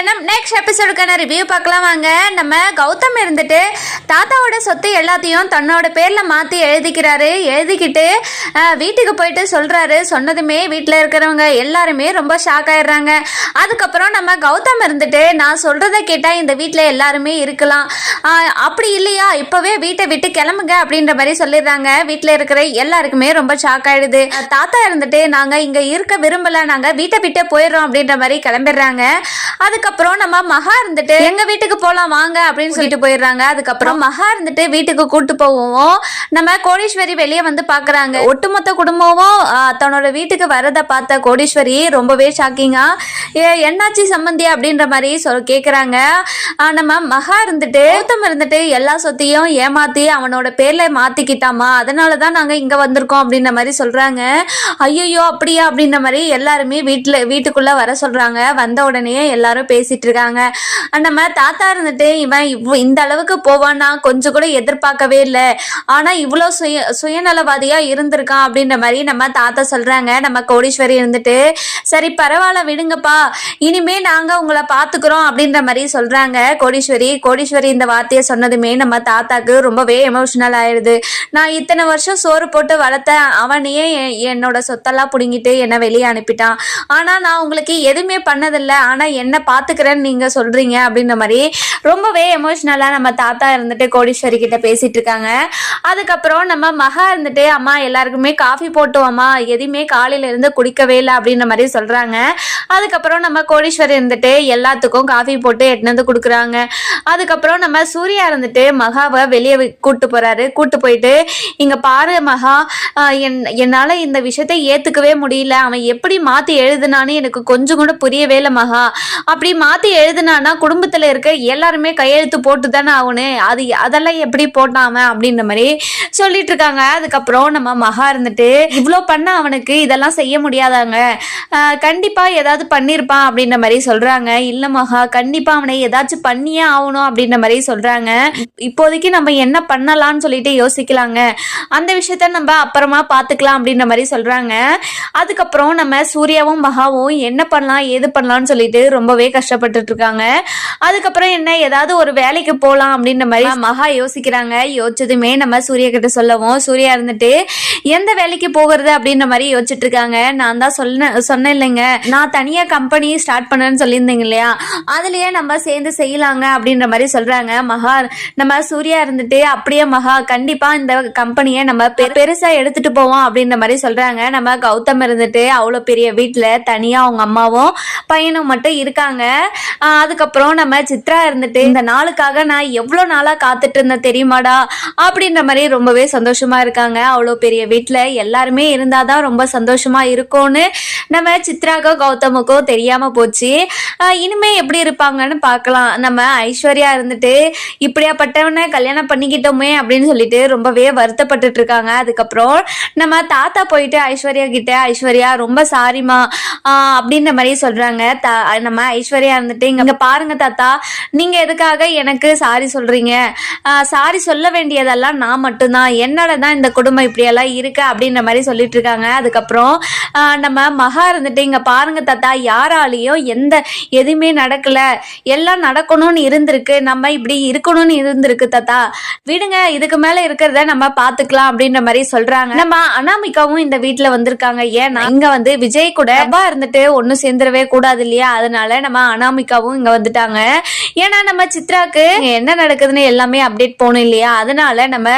கல்யாணம் next எபிசோடுக்கான review பார்க்கலாம் வாங்க. நம்ம கௌதம் இருந்துட்டு தாத்தாவோட சொத்து எல்லாத்தையும் தன்னோட பேரில் மாற்றி எழுதிக்கிறாரு. எழுதிக்கிட்டு வீட்டுக்கு போயிட்டு சொல்கிறாரு சொன்னதுமே வீட்டில் இருக்கிறவங்க எல்லாருமே ரொம்ப ஷாக் ஆயிடுறாங்க. அதுக்கப்புறம் நம்ம கௌதம் இருந்துட்டு நான் சொல்கிறத கேட்டால் இந்த வீட்டில் எல்லாருமே இருக்கலாம். அப்படி இல்லையா? இப்போவே வீட்டை விட்டு கிளம்புங்க அப்படின்ற மாதிரி சொல்லிடுறாங்க. வீட்டில் இருக்கிற எல்லாருக்குமே ரொம்ப ஷாக் ஆயிடுது. தாத்தா இருந்துட்டு நாங்கள் இங்கே இருக்க விரும்பலை. நாங்கள் வீட்டை விட்டே போயிடுறோம் அப்படின்ற மாதிரி கிளம்பிடுறாங்க. அதுக்கப்புறம் நம்ம மகா இருந்துட்டு எங்க வீட்டுக்கு போலாம் வாங்க அப்படின்னு சொல்லிட்டு போயிடுறாங்க. அதுக்கப்புறம் மகா இருந்துட்டு வீட்டுக்கு கூட்டு போவோம் நம்ம கோடீஸ்வரி வெளியே வந்து பாக்குறாங்க. ஒட்டுமொத்த குடும்பமும் தன்னோட வீட்டுக்கு வரதை பார்த்த கோடீஸ்வரி ரொம்பவே ஷாக்கிங்கா என்னாச்சு சம்பந்தி? அப்படின்ற மாதிரி சொல் கேக்குறாங்க. ஆஹ், நம்ம மகா இருந்துட்டு கௌதம் இருந்துட்டு எல்லா சொத்தையும் ஏமாத்தி அவனோட பேர்ல மாத்திக்கிட்டாமா? அதனாலதான் நாங்க இங்க வந்திருக்கோம் அப்படின்ற மாதிரி சொல்றாங்க. ஐயோ அப்படியா? அப்படின்ற மாதிரி எல்லாருமே வீட்டுல வீட்டுக்குள்ள வர சொல்றாங்க. வந்த உடனே எல்லாரும் பேசிட்டு இருக்காங்க நம்ம தாத்தா இருந்துட்டு இவன் இவ் இந்த அளவுக்கு போவான்னா கொஞ்சம் கூட எதிர்பார்க்கவே இல்லை. ஆனா இவ்வளோ சுய சுயநலவாதியா இருந்திருக்கான் அப்படின்ற மாதிரி நம்ம தாத்தா சொல்றாங்க. நம்ம கோடீஸ்வரி இருந்துட்டு சரி பரவாயில்ல விடுங்கப்பா. இனிமே நாங்க உங்களை பாத்துக்கிறோம் அப்படின்ற மாதிரி சொல்றாங்க கோடீஸ்வரி. கோடீஸ்வரி இந்த வார்த்தையை சொன்னதுமே நம்ம தாத்தாக்கு ரொம்பவே எமோஷனல் ஆயிடுது. நான் இத்தனை வருஷம் சோறு போட்டு வளர்த்த அவனையே என்னோட சொத்தெல்லாம் பிடுங்கிட்டு என்னை வெளியே அனுப்பிட்டான். ஆனா நான் உங்களுக்கு எதுவுமே பண்ணதில்லை. ஆனா என்ன பாத்துக்கிறேன்னு நீங்க சொல்றீங்க அப்படின்ற மாதிரி ரொம்பவே எமோஷனலா நம்ம தாத்தா இருந்துட்டு கோடீஸ்வரி கிட்ட பேசிட்டு இருக்காங்க. அதுக்கப்புறம் நம்ம மகா இருந்துட்டு அம்மா எல்லாருக்குமே காஃபி போட்டுவோம்மா எதுவுமே காலையில இருந்து குடிக்கவே இல்லை அப்படின்ற மாதிரி சொல்றாங்க. அதுக்கப்புறம் நம்ம கோடீஸ்வரி இருந்துட்டு எல்லாத்துக்கும் காஃபி போட்டு எடுத்துட்டு வந்து கொடுக்குறாங்க. அதுக்கப்புறம் நம்ம சூர்யா இருந்துட்டு மகாவை வெளியே கூட்டு போறாரு. கூட்டு போயிட்டு இங்க பாரு மகா என் என்னால இந்த விஷயத்தை ஏத்துக்கவே முடியல. அவன் எப்படி மாத்தி எழுதுனான்னு எனக்கு கொஞ்சம் கூட புரியவே இல்லை மகா. அப்படி மாத்தி எழுதுனானா குடும்பத்துல இருக்க எல்லாருமே கையெழுத்து போட்டு தானே ஆகணும். அது அதெல்லாம் எப்படி போட்டான் அப்படின்ற மாதிரி சொல்லிட்டு இருக்காங்க. அதுக்கப்புறம் நம்ம மகா இருந்துட்டு இவ்வளோ பண்ண அவனுக்கு இதெல்லாம் செய்ய முடியாதாங்க. கண்டிப்பாக கண்டிப்பா ஏதாவது பண்ணியிருப்பான் அப்படின்ற மாதிரி சொல்றாங்க. இல்ல மகா கண்டிப்பா அவனை ஏதாச்சும் பண்ணியே ஆகணும் அப்படின்ற மாதிரி சொல்றாங்க. இப்போதைக்கு நம்ம என்ன பண்ணலாம்னு சொல்லிட்டு யோசிக்கலாங்க. அந்த விஷயத்த நம்ம அப்புறமா பார்த்துக்கலாம் அப்படின்ற மாதிரி சொல்றாங்க. அதுக்கப்புறம் நம்ம சூர்யாவும் மகாவும் என்ன பண்ணலாம் ஏது பண்ணலாம்னு சொல்லிட்டு ரொம்பவே கஷ்டப்பட்டுட்டு இருக்காங்க அதுக்கப்புறம் என்ன ஏதாவது ஒரு வேலைக்கு போகலாம் அப்படின்ற மாதிரி மகா யோசிக்கிறாங்க. யோசிச்சதுமே நம்ம சூரிய கிட்ட சொல்லவும் சூர்யா இருந்துட்டு எந்த வேலைக்கு போகிறது? அப்படின்ற மாதிரி யோசிச்சுட்டு இருக்காங்க நான் தான் சொன்ன சொன்னேன் இல்லைங்க. நான் தனியாக கம்பெனி ஸ்டார்ட் பண்ணேன்னு சொல்லியிருந்தேங்க இல்லையா? அதுலயே நம்ம சேர்ந்து செய்யலாங்க அப்படின்ற மாதிரி சொல்றாங்க. மகா நம்ம சூர்யா இருந்துட்டு அப்படியே மகா கண்டிப்பா இந்த கம்பெனியை நம்ம பெ- பெருசா எடுத்துட்டு போவோம் அப்படின்ற மாதிரி சொல்றாங்க. நம்ம கௌதம் இருந்துட்டு அவ்வளோ பெரிய வீட்டில் தனியாக அவங்க அம்மாவும் பையனும் மட்டும் இருக்காங்க. அதுக்கப்புறம் நம்ம சித்ரா இருந்துட்டு இந்த நாளுக்காக நான் எவ்வளோ நாளா காத்துட்டு இருந்தேன் தெரியுமாடா? அப்படின்ற மாதிரி ரொம்பவே சந்தோஷமா இருக்காங்க. அவ்வளோ பெரிய வீட்டில் எல்லாருமே இருந்தாதான் ரொம்ப சந்தோஷமா இருக்கும்னு நம்ம சித்ராக்கோ கௌதமுக்கோ தெரியாம போச்சு. இனிமே எப்படி இருப்பாங்கன்னு பார்க்கலாம். நம்ம ஐஸ்வர்யா இருந்துட்டு இப்படியாப்பட்டவனை கல்யாணம் பண்ணிக்கிட்டோமே அப்படின்னு சொல்லிட்டு ரொம்பவே வருத்தப்பட்டுட்டு இருக்காங்க. அதுக்கப்புறம் நம்ம தாத்தா போயிட்டு ஐஸ்வர்யா கிட்ட ஐஸ்வர்யா ரொம்ப சாரிமா அப்படின்ற மாதிரி சொல்றாங்க. நம்ம ஐஸ்வர்யா இருந்துட்டு இங்க பாருங்க தாத்தா நீங்க எதுக்காக எனக்கு சாரி சொல்றீங்க? சாரி சொல்ல வேண்டியதெல்லாம் நான் மட்டும்தான். என்னால தான் இந்த குடும்பம் இப்படியெல்லாம் இருக்கு அப்படின்ற மாதிரி சொல்லிட்டு இருக்காங்க. அதுக்கப்புறம் நம்ம மகா இருந்துட்டு இங்க பாருங்க தாத்தா யாராலையும் எந்த எதுவுமே நடக்கல. எல்லாம் நடக்கணும்னு இருந்திருக்கு. நம்ம இப்படி இருக்கணும்னு இருந்திருக்கு தாத்தா. விடுங்க இதுக்கு மேல இருக்கிறத நம்ம பாத்துக்கலாம் அப்படின்ற மாதிரி சொல்றாங்க. நம்ம அனாமிகாவும் இந்த வீட்டுல வந்திருக்காங்க. ஏன்னா இங்க வந்து விஜய் கூட இருந்துட்டு ஒண்ணு சேர்ந்துடவே கூடாது இல்லையா? அதனால நம்ம அனாமிகாவும் இங்க வந்துட்டாங்க. ஏன்னா நம்ம சித்ராக்கு என்ன நடக்குதுன்னு எல்லாமே அப்டேட் போகணும் இல்லையா? அதனால நம்ம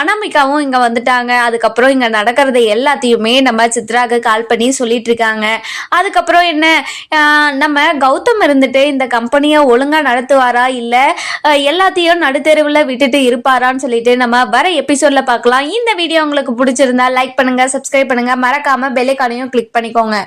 அனாமிகாவும் இங்க வந்துட்டாங்க. அதுக்கப்புறம் இங்க நடக்கிறது எல்லாத்தையுமே நம்ம சித்ராக்கு கால் பண்ணி சொல்லிட்டு இருக்காங்க. அதுக்கப்புறம் என்ன நம்ம கௌதம் இருந்துட்டு இந்த கம்பெனியை ஒழுங்கா நடத்துவாரா? இல்ல எல்லாத்தையும் நடுத்தெருவில் விட்டுட்டு இருப்பாரான்னு சொல்லிட்டு நம்ம வர எபிசோட்ல பார்க்கலாம். இந்த வீடியோ உங்களுக்கு பிடிச்சிருந்தா லைக் பண்ணுங்க சப்ஸ்கிரைப் பண்ணுங்க. மறக்காம பெல்லைக்கானையும் கிளிக் பண்ணிக்கோங்க.